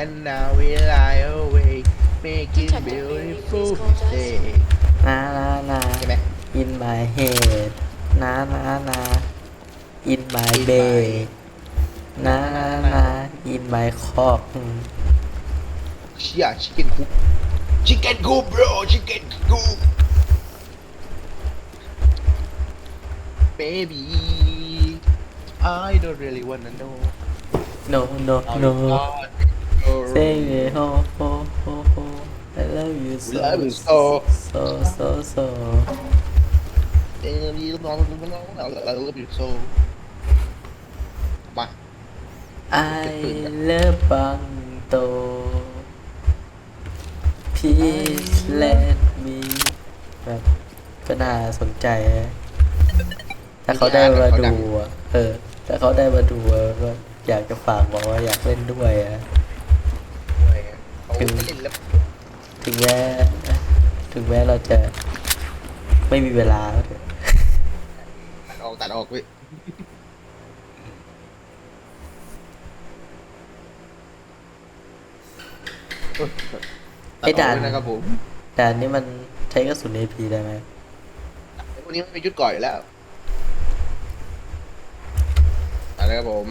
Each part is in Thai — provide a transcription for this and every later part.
and now we lie awake making beautiful mistakes นานานาใช่ไหม in my head นานานา in my In bed my- นานานา in my cock เชี่ย chicken coop chicken coop bro chicken coop baby I don't really wanna know no no how no you got your- say it ho ho ho ho I love you so Love you so. so so so Damn you know I love you so มา I love บังโต please let me แบบก็น่าสนใจนะถ้าเขาได้มาดูอะเออ ถ้าเขาได้มาดูอะก็อยากจะฝากบอกว่าอยากเล่นด้วยอะ เขาเล่นแล้วถึงแม้ถึงแม้เราจะไม่มีเวลาก็เถอะตัดออกตัดออกเว้ยไอ้ด่านตัดกด้วยนะครับผมแต่อันนี้มันใช้กระสุน AP ได้ไหมวันนี้มันเป็นยุดก่อนอยู่แล้วเอะไรครับผม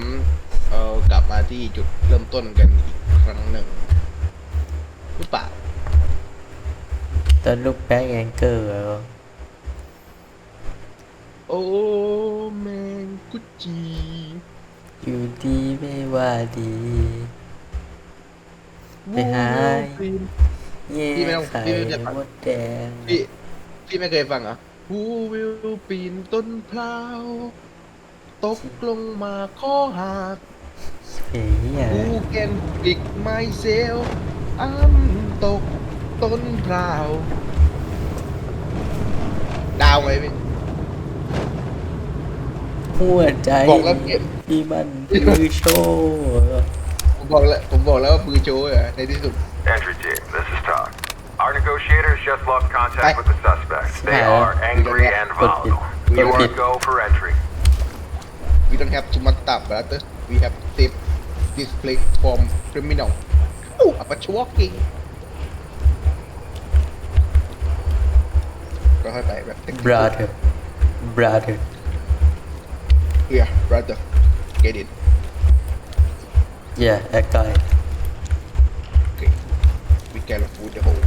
เอากลับมาที่จุดเริ่มต้นกันอีกครั้งหนึ่ง หรือเปล่าตอนลูกแบ็กแองเกอร์แล้วโอ้แมงกุจีอยู่ดีไม่ว่าดีไปหาเย่พี่ไม่ต้องไข่พี่ไม่ต้องมดแดงพี่พี่ไม่เคยฟังเหรอะ Who will ปีนต้นพร้าวตกลงมาข้อหักเพลงเหี้ย Who can pick myself อ้ำตกต้นพร้าว ดาวไงพี่ หัวใจ บอกแล้วเก็บ ที่มันคือโชว์ ผมบอกแล้วผมบอกแล้วว่าปืนโชว์อะในที่สุด Entry team, this is Talk. Our negotiators just lost contact Hey. with the suspects. They Hey. are angry and Good kid. volatile. You Good are kid. go for entry. we don't have too much stuff brother we have saved this place from criminal Ooh, how much walking? Brother. Brother. Yeah, brother. Get in. Yeah, that guy. Okay. We can afford the whole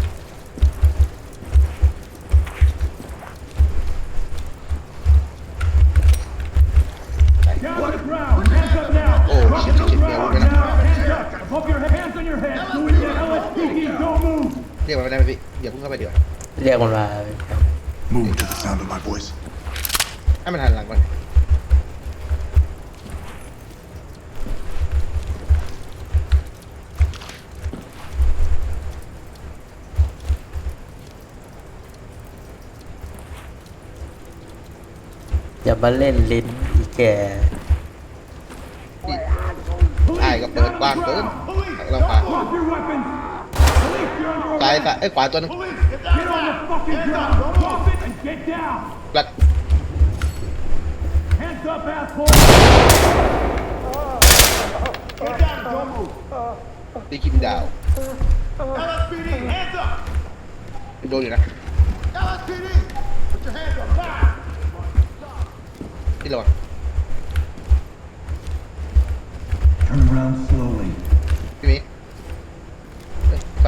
าเรียกมันมา Move to the sound of my voice. ให้มันหันหลังก่อนอย่ามาเล่นลิ้นอีแก่ไอ้ก็เปิดกว้างเกิน Police! เราพา Drop your weapons! Police, you're under ซ้าย arrest! ซ้ายเอ้ยขวาตัวหนึง Police, get on the fucking ground! Drop it and get down! กลัด Hands up, asshole! Get down! Don't move! ตีคิมดาว LSPD, hands up! โดนอยู่นะ LSPD! Put your hands up! Now! ที่ระวัง Turn around slowly. พี่หมีเอ้ยไฟ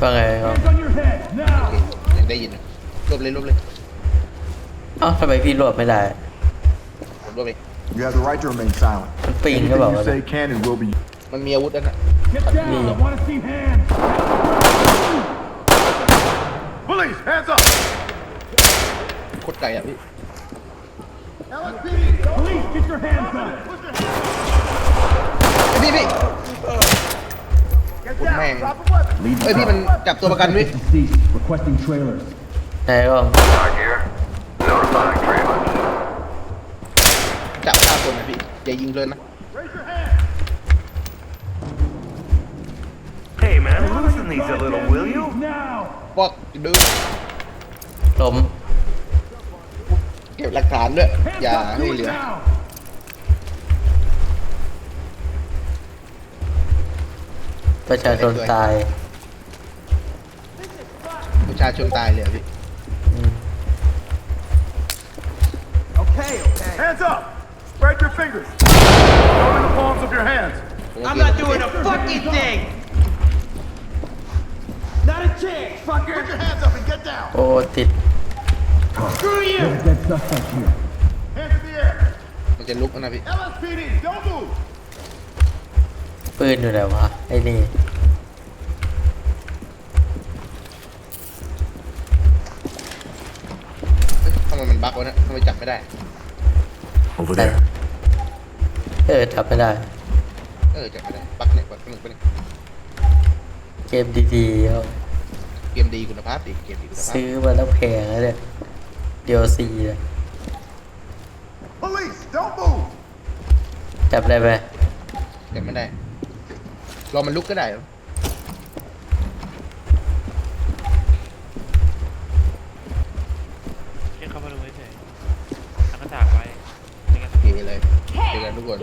ว่าไงครับ Hands on your head! โอ Now! เคยัง ได้ยินอยู่รวบเลยรวบเลยเอ้าทำไมพี่รวบไม่ได้ ผมรวบเอง You have the right to remain silent. มันปิงก็ Anything บอก you ว่า say can and will be มันมีอาวุธนั่นน่ะ Get down! I want to see hands! Police, hands up! โคตรไกลอะพี่ Police, get your hands up! เอ้ยพี่พี่คุณแม่ง Lead เอ้ยพี่มันจับตัวประกันพี่ Deceased. Requesting trailers. ไหนกล้อง Talk here. Notifying trailers. จับฆ่าคนนะพี่อย่ายิงเลยนะ Hey man, loosen these a little, will you? Now! ฟอกดูล้มเก็บหลักฐานด้วย Hands อย่า up! ให้ Do เห it ลือ now! ประชาชนตายประ ชาชนตายเลยอะพี่ อืม Okay, okay. Hands up. Spread your fingers. Show me the palms of your hands. I'm not doing a fucking thing! Not a chance, fucker! Put your hands up and get down. โอ้ติด Screw you! Dead suspect here. Hands in the air. มันจะลุกแล้วนะพี่ LSPD, don't move. ปืนอยู่ไหนวะ ไอ้นี่ เอ้ยทำไมมันบั๊กวะเนี่ยทำไมจับไม่ได้ Over แต่เออจับไม่ได้ เออจับไม่ได้บั๊กเนี่ยบั๊กหนึ่งบั๊กหนึ่งเกมดีๆเอาเกมดีคุณภาพดีเกมดีคุณภาพซื้อมาแล้วแพงแล้วเนี่ย DLC เนี่ย Police, don't move. จับได้ไหมจับไม่ได้รอมันลุกก็ได้ เจอกันทุกคน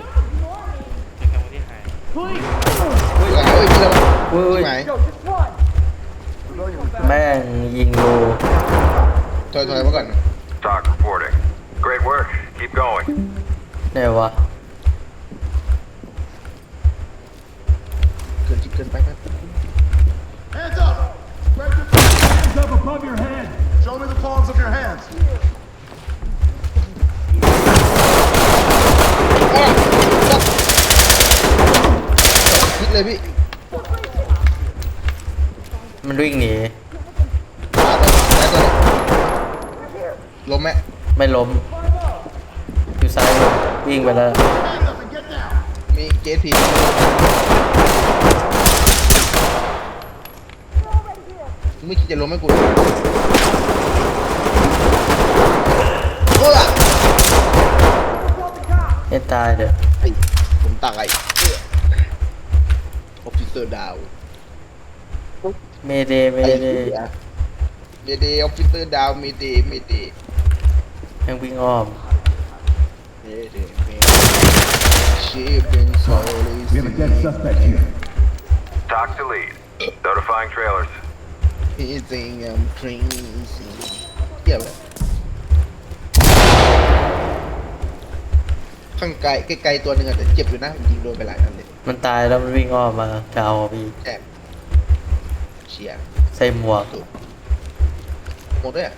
เจอกันวันที่หาย เฮ้ยเฮ้ยเฮ้ยพี่ระวัง อุ้ย ที่ไหน แม่งยิงรู ถอยถอยมาก่อน Talk reporting. Great work. Keep going. ไหนวะ เกินจิเกินไปครับ Hands up. Spread your fingers. Hands up above your head! Show me the palms of your hands. เลยพี่มันวิ่งหนีมาตัวแล้วตัวนี้ล้มไหมไม่ล้มอยู่ซ้ายมือวิ่งไปแล้ว Hands up and get down. มีเกสพีไม่คิดจะล้มให้กูเลยโอ้ยเอ็นตายเด้อไอ้ผมตาย ออฟฟิเซอร์ดาวเมเดเมไอ้เดเหี้ยเมเดออฟฟิเซอร์ดาวเมเดเมเดยังวิ่งอ้อม เมเดเมเดชีเป็นโซลิ We have a dead suspect here. Talk to lead. Notifying trailers. ฮีซิงอัมครีซีเกี่ยวเล ข้างไกลไกลๆตัวหนึ่งอะแต่เจ็บอยู่นะยิงโดนไปหลายนัดเลยมันตายแล้วมันวิ่งอ้อมมาจะเอาพี่แช่เชียร์ใส่หมวกหมดด้วยอะ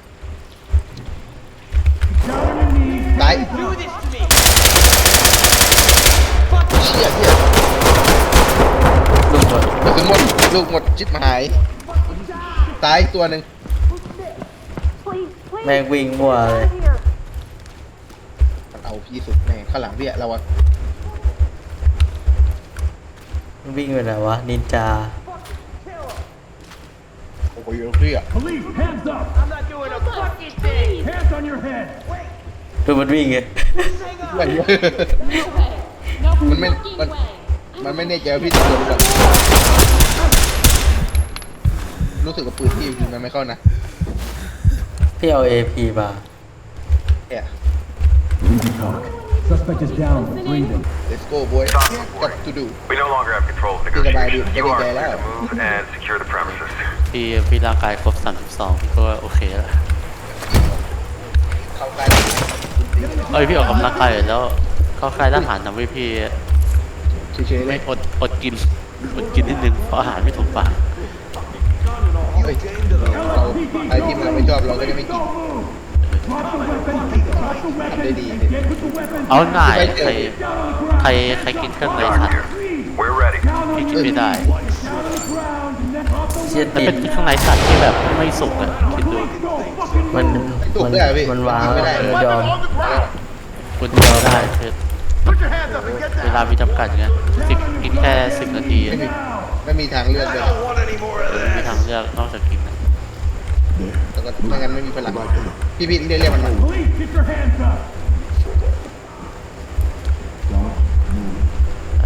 Down on your knees! ตายเชียร์เชียร์ลูกหมดกระสุนหมดลูกหมดชิบหาย ตายตัวหนึ่ง Please, please. แม่งวิ่งมั่วเลย พี่สุดแน่ข้างหลังพี่อะเราอะมันวิ่งไปไหนวะ นินจา โอ้โหพี่อะ Police, hands up! I'm not doing a fucking thing! Hands on your head! ดูมันวิ่งไงมัน No way. No Mình- mình- fucking mình- way. มันไม่แน่ใจว่าพี่จะโดนหรอกรู้สึกว่าปืนพี่ยิงมันไม่เข้านะพี่เอาเอพีมาเนี่ย Easy talk. Suspect is down, but breathing. let's go boy Talk got reporting. to do We no longer have control of Cái bài negotiations. đi- You cái are bài free đó. to move and secure the premises. พี่พี่ร่างกายครบ 32พี่ก็โอเคแล้วเข้าใกล้เอ้ยพี่ออกกำลังกายอยู่แล้วเข้าค่ายทหารนะเว้ยพี่เฉยๆเลไม่ยอดอดกินอดกินนิดนึงเพราะอาหารไม่ถูกปากเฮ้ยเราไอ้ที่เราไม่ชอบเราก็จะไม่กิน ทำได้ดีเอาง่ายไม่เจใครใครใครกินเครื่องใน Talk สัตว์ here. We're ready. Down on พี่ your กินไม่ได้เชียมันติเป็นเครื่องในสัตว์ที่แบบไม่สุกอะคิดดูมันมันมันวางไม่ได้เออยอม คุณกินไม่ได้คือเวลามีจำกัดไงสิบกินแค่สิบนาทีไม่มีไม่มีทางเลือกเลยไม่มีทางเลือกนอกจากกิน แล้วก็ไม่งั้นไม่มีพลังพี่พี่เรียกเรียกมันมา Police, get your hands up!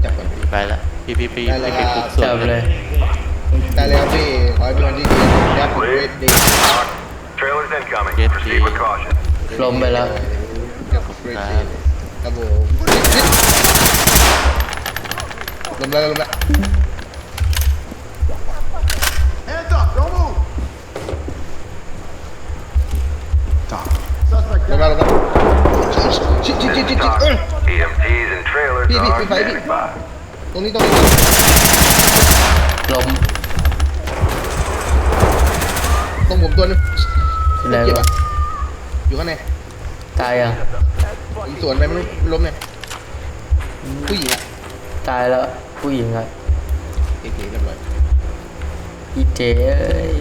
จับก่อนพี่ไปละพี่พี่พี่ได้เลยไปเก็บครับทุกส่วจันบเลเลยยได้เลยครับพี่ขอให้เป็นวันที่ดีครับเวทดี Talk. Trailers incoming. Get Proceed with the- caution. ล้มไปแล้วครับผมลมแล้วลมแล้ว ลงมาลงม lo grabo. Sí, sí, sí, sí, sí. Vi, vi, beep, beep. standing by. ตรต้ลงผมตัวนึงอไรเก็บอยู่ข้างในตายอะผมสวนไปไม่รู้ล้มเนี่ยผู้หญิงอะตายแล้วผู้หญิงอะเก๋ๆเรียบร้อยอีเจเอ้ย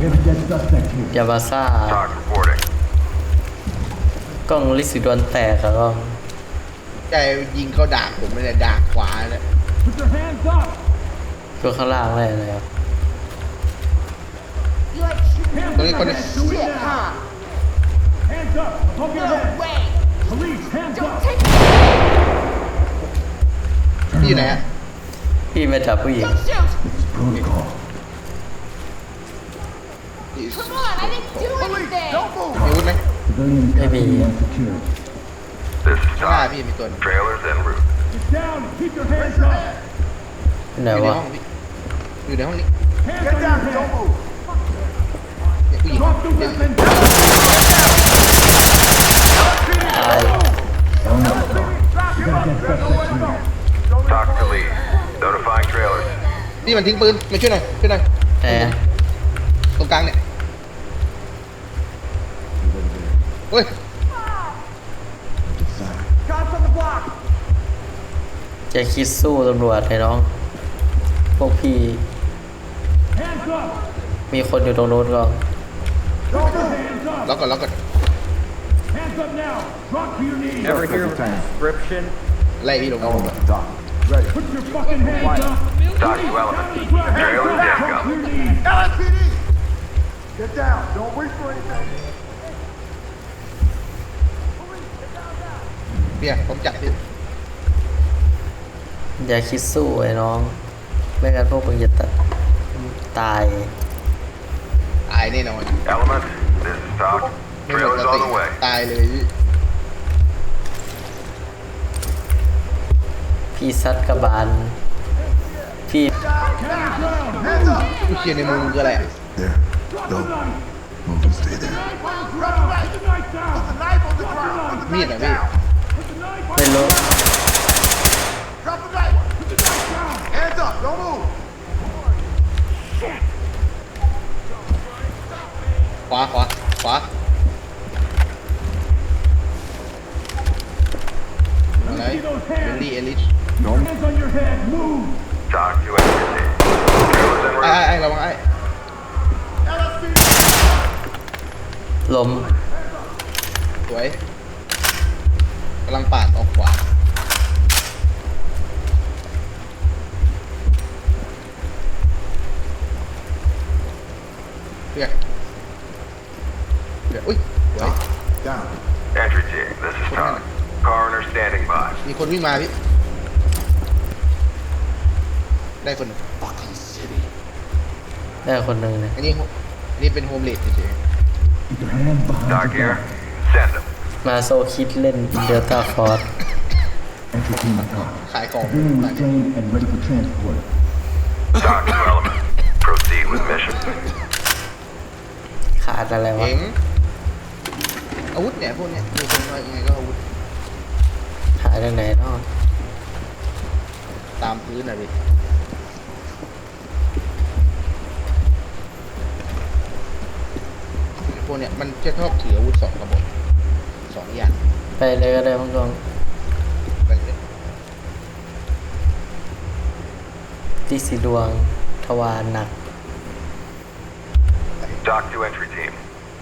Lead the talk. We have a dead suspect here. ยาบาซ่า Talk reporting. กล้องลิสิดวนแตกอะกล้องใจยิงเข้าดากผมไม่ได้ดากขวาเลย Put your hands up. ตัวข้างล่างอะไรเลยอะ You like shooting Hands ตรงนี้คนนี้ Do it shit, now. huh? Hands up. Above your No head. way. Police, hands Don't up. take พี่อยู่ไหนอะพี่ไม่จับผู้หญิง Don't shoot. Protocol. พี่ Come on, I didn't do anything. มีอาวุธไหม Civilian Maybe, custody uh, and security. This is ข้างหน้า Talk. พี่มีตัวหนึง Trailers en route. Get down and keep your hands up. ไหนอยู่ในวะห้องพี่อยู่ในห้องนี้ Hands on your head. เนี่ยผู้หญิง Drop the เดี๋ยว weapon. ตาย Oh no. We got a dead suspect here. Talk to lead. Notifying trailers. พี่มันทิ้งปืนมาช่วยหน่อยช่วยหน่อยแต่ตรงกลางเนี่ย เฮ้ยจะคิดสู้ตำรวจเลยน้อง พวกพี่ Hands up. มีคนอยู่ตรงโน้นก็ Drop your hands up. ล็อกก่อนล็อกก่อน Hands up now. Drop to your knees. Ever hear of a prescription? ไล่พี่ลงมา Put your fucking hands up. Talk to element. Hands Trailers up. incoming. To your knees. LSPD! Get down. Don't wait for anything. เพี่ยผมจับพี่อย่าคิดสู้ไอ้น้อง ไม่งั้นพวกมึงจะตะตาย ตายแน่นอน Element, this is Talk. ไม่หมด Trailers ส on ติ the way. ตายเลยพี่พี่ซัดกระบาล พี่ Hands up. ผู้เชียร์ในมือมึงคืออะไรอะ Drop the knife. Move and stay there. Put the knife down. The knife on the ground. Put the มีด knife อะพี่ down. Put the knife on ไม่รู้ Drop the knife. Put the knife down. Hands up. Don't move. ขวาขวาขวาอะไร See those เบล hands. ลี่เอลิ ช Hands on your head. Move. Talk to entry team. Trailers en ไอ้ route. กำลังปาดออกขวาเพื่อนเพื่อนอุ้ยสวย Down. Entry team, this is Talk. Coroner standing by. มีคนวิ่งมาพี่ ได้คนหนึ่งได้คนหนึ่งเนี่ยอันนี้โฮอันนี้เป็นโฮมเลดเฉย Keep your hands behind Talk your here. back. Send them. มาโซคิดเล่นเดลต้าฟอร์ Entry team to talk. ๆขายของ Civilian restrained and ready for transport. Talk to element. Proceed with mission. ขาดอะไรวะ เองอาวุธเนี่ยพวกเนี้ยมีคนว่ายังไงก็อาวุธหาจากไหนเนาะตามพื้นอะพี่พวกเนี้ยมันจะชอบถืออาวุธสองกระบอก สองอย่างไปเลยก็ได้มั้งกองไปเลยที่สีดวงทวารหนัก Talk to entry team.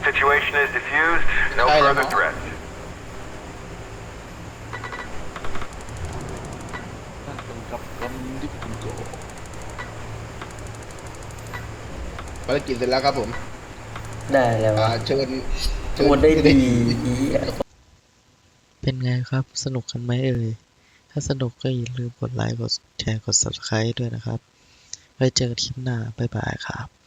Situation is diffused. No Hey, further Lamar. threats. ภารกิจเสร็จแล้วครับผมได้แล้วอ่าวะเชิญเชิญพูดได้ดีอีอะเป็ นไงครับ สนุกกันไหมเอ่ย ถ้าสนุกก็อย่าลืมกดไลค์ กดแชร์ กด subscribe ด้วยนะครับ ไว้เจอกันคลิปหน้า บ๊ายบายครับ